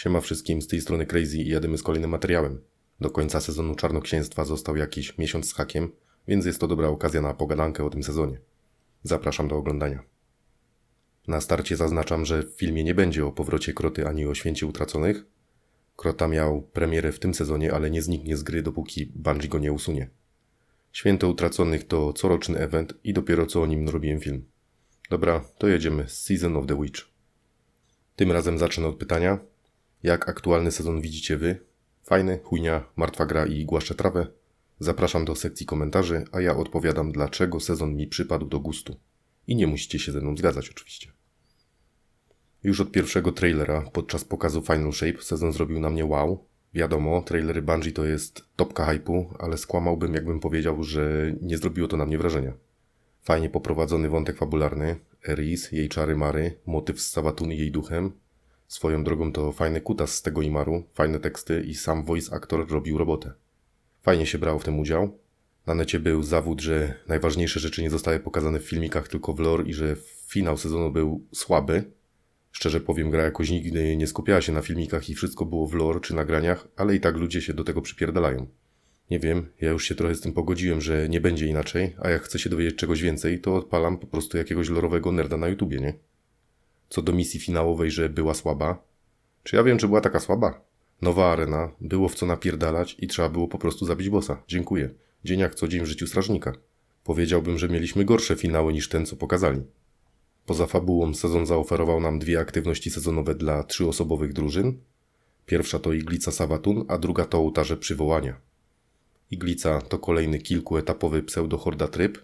Siema wszystkim, z tej strony Crazy i jadymy z kolejnym materiałem. Do końca sezonu Czarnoksięstwa został jakiś miesiąc z hakiem, więc jest to dobra okazja na pogadankę o tym sezonie. Zapraszam do oglądania. Na starcie zaznaczam, że w filmie nie będzie o powrocie Kroty ani o Święcie Utraconych. Krota miał premierę w tym sezonie, ale nie zniknie z gry, dopóki Bungie go nie usunie. Święto Utraconych to coroczny event i dopiero co o nim robiłem film. Dobra, to jedziemy Season of the Witch. Tym razem zacznę od pytania, jak aktualny sezon widzicie wy? Fajny, chujnia, martwa gra i głaszczę trawę? Zapraszam do sekcji komentarzy, a ja odpowiadam dlaczego sezon mi przypadł do gustu. I nie musicie się ze mną zgadzać oczywiście. Już od pierwszego trailera podczas pokazu Final Shape sezon zrobił na mnie wow. Wiadomo, trailery Bungie to jest topka hypu, ale skłamałbym jakbym powiedział, że nie zrobiło to na mnie wrażenia. Fajnie poprowadzony wątek fabularny, Eris, jej czary mary, motyw z Sawatun i jej duchem. Swoją drogą to fajny kutas z tego Imaru, fajne teksty i sam voice actor robił robotę. Fajnie się brało w tym udział. Na necie był zawód, że najważniejsze rzeczy nie zostały pokazane w filmikach, tylko w lore i że finał sezonu był słaby. Szczerze powiem, gra jakoś nigdy nie skupiała się na filmikach i wszystko było w lore czy nagraniach, ale i tak ludzie się do tego przypierdalają. Nie wiem, ja już się trochę z tym pogodziłem, że nie będzie inaczej, a jak chcę się dowiedzieć czegoś więcej, to odpalam po prostu jakiegoś lorowego nerda na YouTubie, nie? Co do misji finałowej, że była słaba. Czy ja wiem, czy była taka słaba? Nowa arena, było w co napierdalać i trzeba było po prostu zabić bossa. Dziękuję. Dzień jak co dzień w życiu strażnika. Powiedziałbym, że mieliśmy gorsze finały niż ten, co pokazali. Poza fabułą sezon zaoferował nam dwie aktywności sezonowe dla trzyosobowych drużyn. Pierwsza to Iglica Sawatun, a druga to Ołtarze Przywołania. Iglica to kolejny kilkuetapowy pseudo-horda tryb.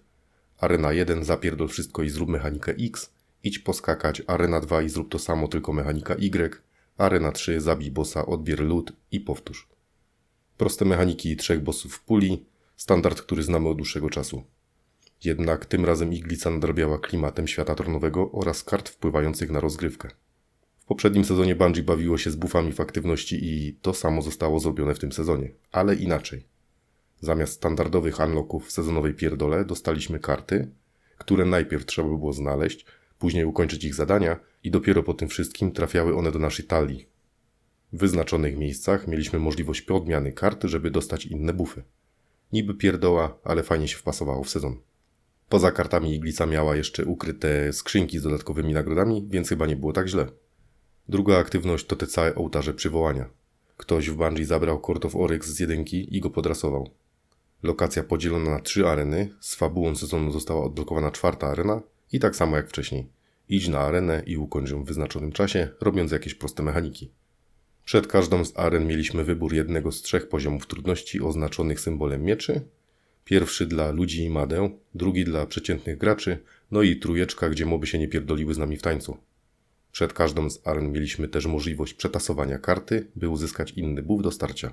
Arena 1 zapierdol wszystko i zrób mechanikę X. Idź poskakać. Arena 2 i zrób to samo, tylko mechanika Y. Arena 3 zabij bossa, odbier lód i powtórz. Proste mechaniki trzech bossów w puli. Standard, który znamy od dłuższego czasu. Jednak tym razem Iglica nadrabiała klimatem świata tronowego oraz kart wpływających na rozgrywkę. W poprzednim sezonie Bungie bawiło się z buffami w aktywności i to samo zostało zrobione w tym sezonie, ale inaczej. Zamiast standardowych unlocków w sezonowej pierdole dostaliśmy karty, które najpierw trzeba było znaleźć, później ukończyć ich zadania i dopiero po tym wszystkim trafiały one do naszej talii. W wyznaczonych miejscach mieliśmy możliwość podmiany karty, żeby dostać inne bufy. Niby pierdoła, ale fajnie się wpasowało w sezon. Poza kartami Iglica miała jeszcze ukryte skrzynki z dodatkowymi nagrodami, więc chyba nie było tak źle. Druga aktywność to te całe ołtarze przywołania. Ktoś w Bungie zabrał Court of Oryx z jedynki i go podrasował. Lokacja podzielona na trzy areny, z fabułą sezonu została odblokowana czwarta arena i tak samo jak wcześniej. Idź na arenę i ukończ ją w wyznaczonym czasie, robiąc jakieś proste mechaniki. Przed każdą z aren mieliśmy wybór jednego z trzech poziomów trudności oznaczonych symbolem mieczy. Pierwszy dla ludzi i madę, drugi dla przeciętnych graczy, no i trójeczka, gdzie moby się nie pierdoliły z nami w tańcu. Przed każdą z aren mieliśmy też możliwość przetasowania karty, by uzyskać inny buff do starcia.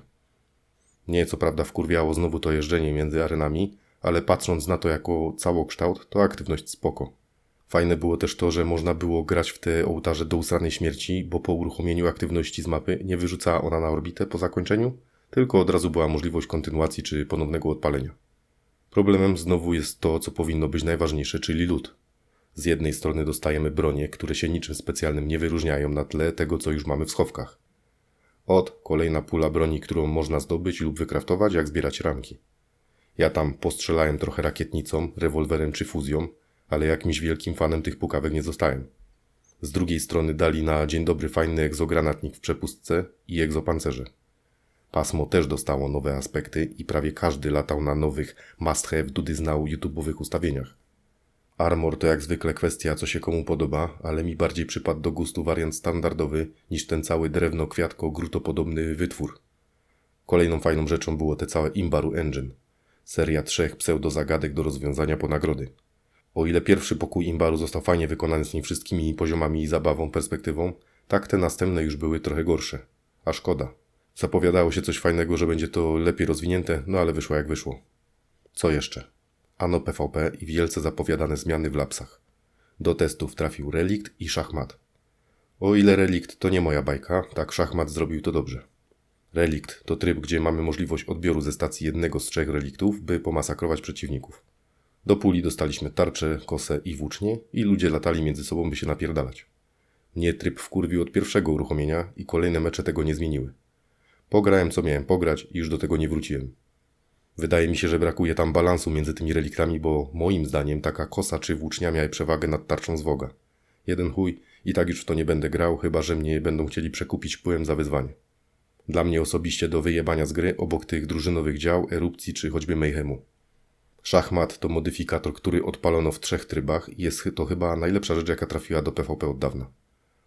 Nie, co prawda wkurwiało znowu to jeżdżenie między arenami, ale patrząc na to jako całokształt, to aktywność spoko. Fajne było też to, że można było grać w te ołtarze do usranej śmierci, bo po uruchomieniu aktywności z mapy nie wyrzucała ona na orbitę po zakończeniu, tylko od razu była możliwość kontynuacji czy ponownego odpalenia. Problemem znowu jest to, co powinno być najważniejsze, czyli lód. Z jednej strony dostajemy bronie, które się niczym specjalnym nie wyróżniają na tle tego, co już mamy w schowkach. Od kolejna pula broni, którą można zdobyć lub wykraftować, jak zbierać ramki. Ja tam postrzelałem trochę rakietnicą, rewolwerem czy fuzją, ale jakimś wielkim fanem tych pukawek nie zostałem. Z drugiej strony dali na dzień dobry fajny egzogranatnik w przepustce i egzopancerze. Pasmo też dostało nowe aspekty i prawie każdy latał na nowych must have dudy znał YouTube'owych ustawieniach. Armor to jak zwykle kwestia, co się komu podoba, ale mi bardziej przypadł do gustu wariant standardowy niż ten cały drewno-kwiatko-grutopodobny wytwór. Kolejną fajną rzeczą było te całe Imbaru Engine. Seria trzech pseudo-zagadek do rozwiązania po nagrody. O ile pierwszy pokój Imbaru został fajnie wykonany z tymi wszystkimi poziomami i zabawą, perspektywą, tak te następne już były trochę gorsze. A szkoda. Zapowiadało się coś fajnego, że będzie to lepiej rozwinięte, no ale wyszło jak wyszło. Co jeszcze? Ano PvP i wielce zapowiadane zmiany w lapsach. Do testów trafił Relikt i Szachmat. O ile Relikt to nie moja bajka, tak Szachmat zrobił to dobrze. Relikt to tryb, gdzie mamy możliwość odbioru ze stacji jednego z trzech reliktów, by pomasakrować przeciwników. Do puli dostaliśmy tarczę, kosę i włócznie i ludzie latali między sobą, by się napierdalać. Mnie tryb wkurwił od pierwszego uruchomienia i kolejne mecze tego nie zmieniły. Pograłem co miałem pograć i już do tego nie wróciłem. Wydaje mi się, że brakuje tam balansu między tymi reliktami, bo moim zdaniem taka kosa czy włócznia miała przewagę nad tarczą z Woga. Jeden chuj i tak już w to nie będę grał, chyba że mnie będą chcieli przekupić wpływem za wyzwanie. Dla mnie osobiście do wyjebania z gry obok tych drużynowych dział, erupcji czy choćby mayhemu. Szachmat to modyfikator, który odpalono w trzech trybach i jest to chyba najlepsza rzecz, jaka trafiła do PvP od dawna.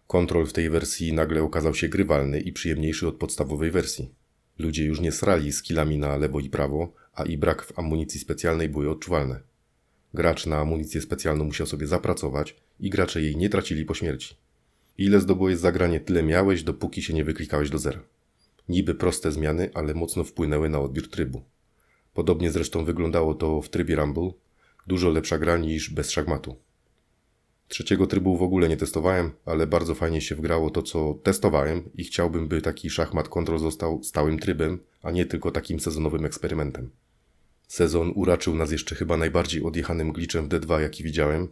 Kontrol w tej wersji nagle okazał się grywalny i przyjemniejszy od podstawowej wersji. Ludzie już nie srali skillami na lewo i prawo, a i brak w amunicji specjalnej były odczuwalne. Gracz na amunicję specjalną musiał sobie zapracować i gracze jej nie tracili po śmierci. Ile zdobyłeś zagranie, tyle miałeś, dopóki się nie wyklikałeś do zera. Niby proste zmiany, ale mocno wpłynęły na odbiór trybu. Podobnie zresztą wyglądało to w trybie Rumble. Dużo lepsza gra niż bez szachmatu. Trzeciego trybu w ogóle nie testowałem, ale bardzo fajnie się wgrało to, co testowałem i chciałbym, by taki szachmat kontrol został stałym trybem, a nie tylko takim sezonowym eksperymentem. Sezon uraczył nas jeszcze chyba najbardziej odjechanym glitchem w D2, jaki widziałem.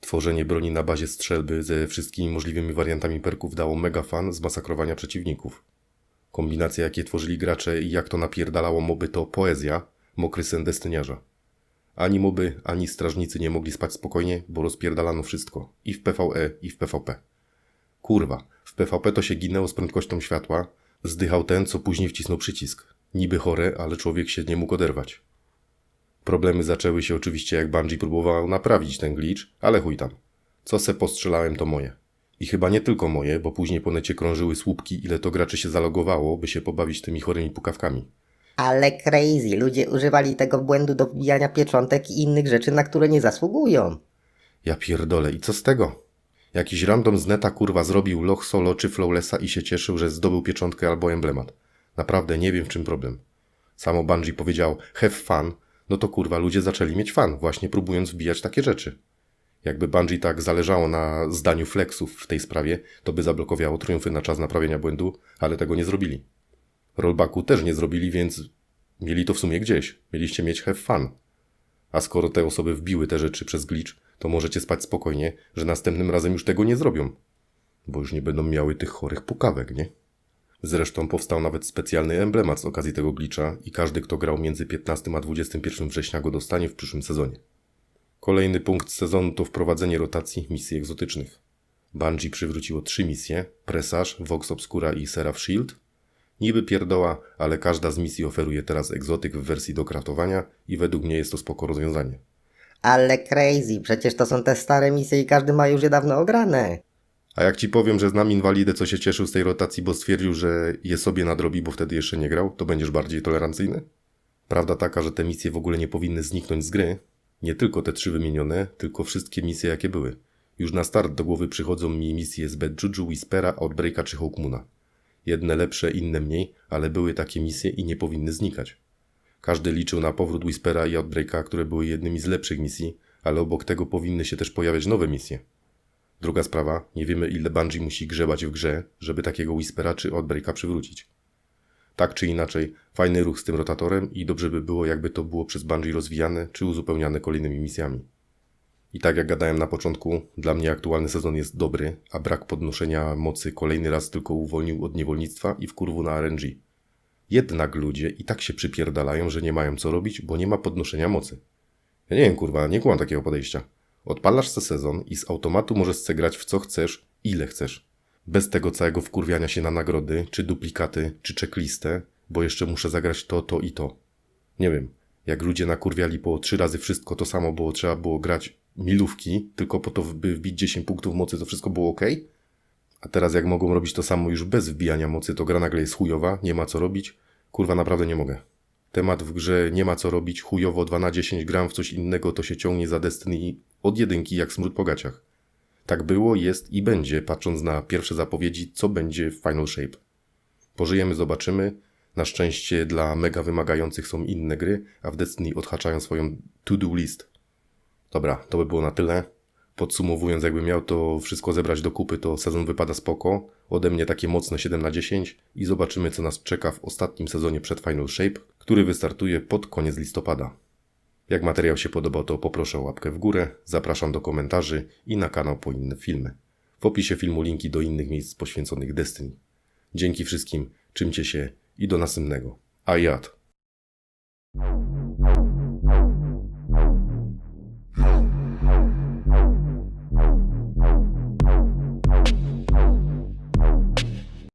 Tworzenie broni na bazie strzelby ze wszystkimi możliwymi wariantami perków dało mega fan z masakrowania przeciwników. Kombinacje, jakie tworzyli gracze i jak to napierdalało moby, to poezja, mokry sen destyniarza. Ani moby, ani strażnicy nie mogli spać spokojnie, bo rozpierdalano wszystko. I w PvE, i w PvP. Kurwa, w PvP to się ginęło z prędkością światła, zdychał ten, co później wcisnął przycisk. Niby chore, ale człowiek się nie mógł oderwać. Problemy zaczęły się oczywiście jak Bungie próbował naprawić ten glitch, ale chuj tam. Co se postrzelałem to moje. I chyba nie tylko moje, bo później po necie krążyły słupki, ile to graczy się zalogowało, by się pobawić tymi chorymi pukawkami. Ale crazy, ludzie używali tego błędu do wbijania pieczątek i innych rzeczy, na które nie zasługują. Ja pierdolę, i co z tego? Jakiś random z neta kurwa zrobił loch solo czy flawlessa i się cieszył, że zdobył pieczątkę albo emblemat. Naprawdę nie wiem w czym problem. Samo Bungie powiedział have fun, no to kurwa ludzie zaczęli mieć fan, właśnie próbując wbijać takie rzeczy. Jakby Bungie tak zależało na zdaniu flexów w tej sprawie, to by zablokowało triumfy na czas naprawienia błędu, ale tego nie zrobili. Rollbacku też nie zrobili, więc mieli to w sumie gdzieś. Mieliście mieć have fun. A skoro te osoby wbiły te rzeczy przez glitch, to możecie spać spokojnie, że następnym razem już tego nie zrobią. Bo już nie będą miały tych chorych pukawek, nie? Zresztą powstał nawet specjalny emblemat z okazji tego glitcha i każdy, kto grał między 15 a 21 września go dostanie w przyszłym sezonie. Kolejny punkt sezonu to wprowadzenie rotacji misji egzotycznych. Bungie przywróciło trzy misje, Presage, Vox Obscura i Seraph Shield. Niby pierdoła, ale każda z misji oferuje teraz egzotyk w wersji do kraftowania i według mnie jest to spoko rozwiązanie. Ale crazy, przecież to są te stare misje i każdy ma już je dawno ograne. A jak ci powiem, że znam inwalidę, co się cieszył z tej rotacji, bo stwierdził, że je sobie nadrobi, bo wtedy jeszcze nie grał, to będziesz bardziej tolerancyjny? Prawda taka, że te misje w ogóle nie powinny zniknąć z gry. Nie tylko te trzy wymienione, tylko wszystkie misje, jakie były. Już na start do głowy przychodzą mi misje z Bad Juju, Whispera, Outbreaka czy Hawkmoona. Jedne lepsze, inne mniej, ale były takie misje i nie powinny znikać. Każdy liczył na powrót Whispera i Outbreaka, które były jednymi z lepszych misji, ale obok tego powinny się też pojawiać nowe misje. Druga sprawa, nie wiemy ile Bungie musi grzebać w grze, żeby takiego Whispera czy Outbreaka przywrócić. Tak czy inaczej, fajny ruch z tym rotatorem i dobrze by było, jakby to było przez Bungie rozwijane czy uzupełniane kolejnymi misjami. I tak jak gadałem na początku, dla mnie aktualny sezon jest dobry, a brak podnoszenia mocy kolejny raz tylko uwolnił od niewolnictwa i wkurwu na RNG. Jednak ludzie i tak się przypierdalają, że nie mają co robić, bo nie ma podnoszenia mocy. Ja nie wiem, kurwa, nie kłam takiego podejścia. Odpalasz se sezon i z automatu możesz se grać w co chcesz, ile chcesz. Bez tego całego wkurwiania się na nagrody, czy duplikaty, czy checklistę, bo jeszcze muszę zagrać to, to i to. Nie wiem, jak ludzie nakurwiali po trzy razy wszystko to samo, bo trzeba było grać milówki, tylko po to, by wbić 10 punktów mocy, to wszystko było ok? A teraz jak mogą robić to samo już bez wbijania mocy, to gra nagle jest chujowa, nie ma co robić. Kurwa, naprawdę nie mogę. Temat w grze nie ma co robić, chujowo 2 na 10 gram w coś innego, to się ciągnie za Destiny od jedynki jak smród po gaciach. Tak było, jest i będzie, patrząc na pierwsze zapowiedzi, co będzie w Final Shape. Pożyjemy, zobaczymy. Na szczęście dla mega wymagających są inne gry, a w Destiny odhaczają swoją to-do list. Dobra, to by było na tyle. Podsumowując, jakbym miał to wszystko zebrać do kupy, to sezon wypada spoko. Ode mnie takie mocne 7 na 10 i zobaczymy, co nas czeka w ostatnim sezonie przed Final Shape, który wystartuje pod koniec listopada. Jak materiał się podobał, to poproszę o łapkę w górę, zapraszam do komentarzy i na kanał po inne filmy. W opisie filmu linki do innych miejsc poświęconych Destiny. Dzięki wszystkim, czymcie się i do następnego. A jad.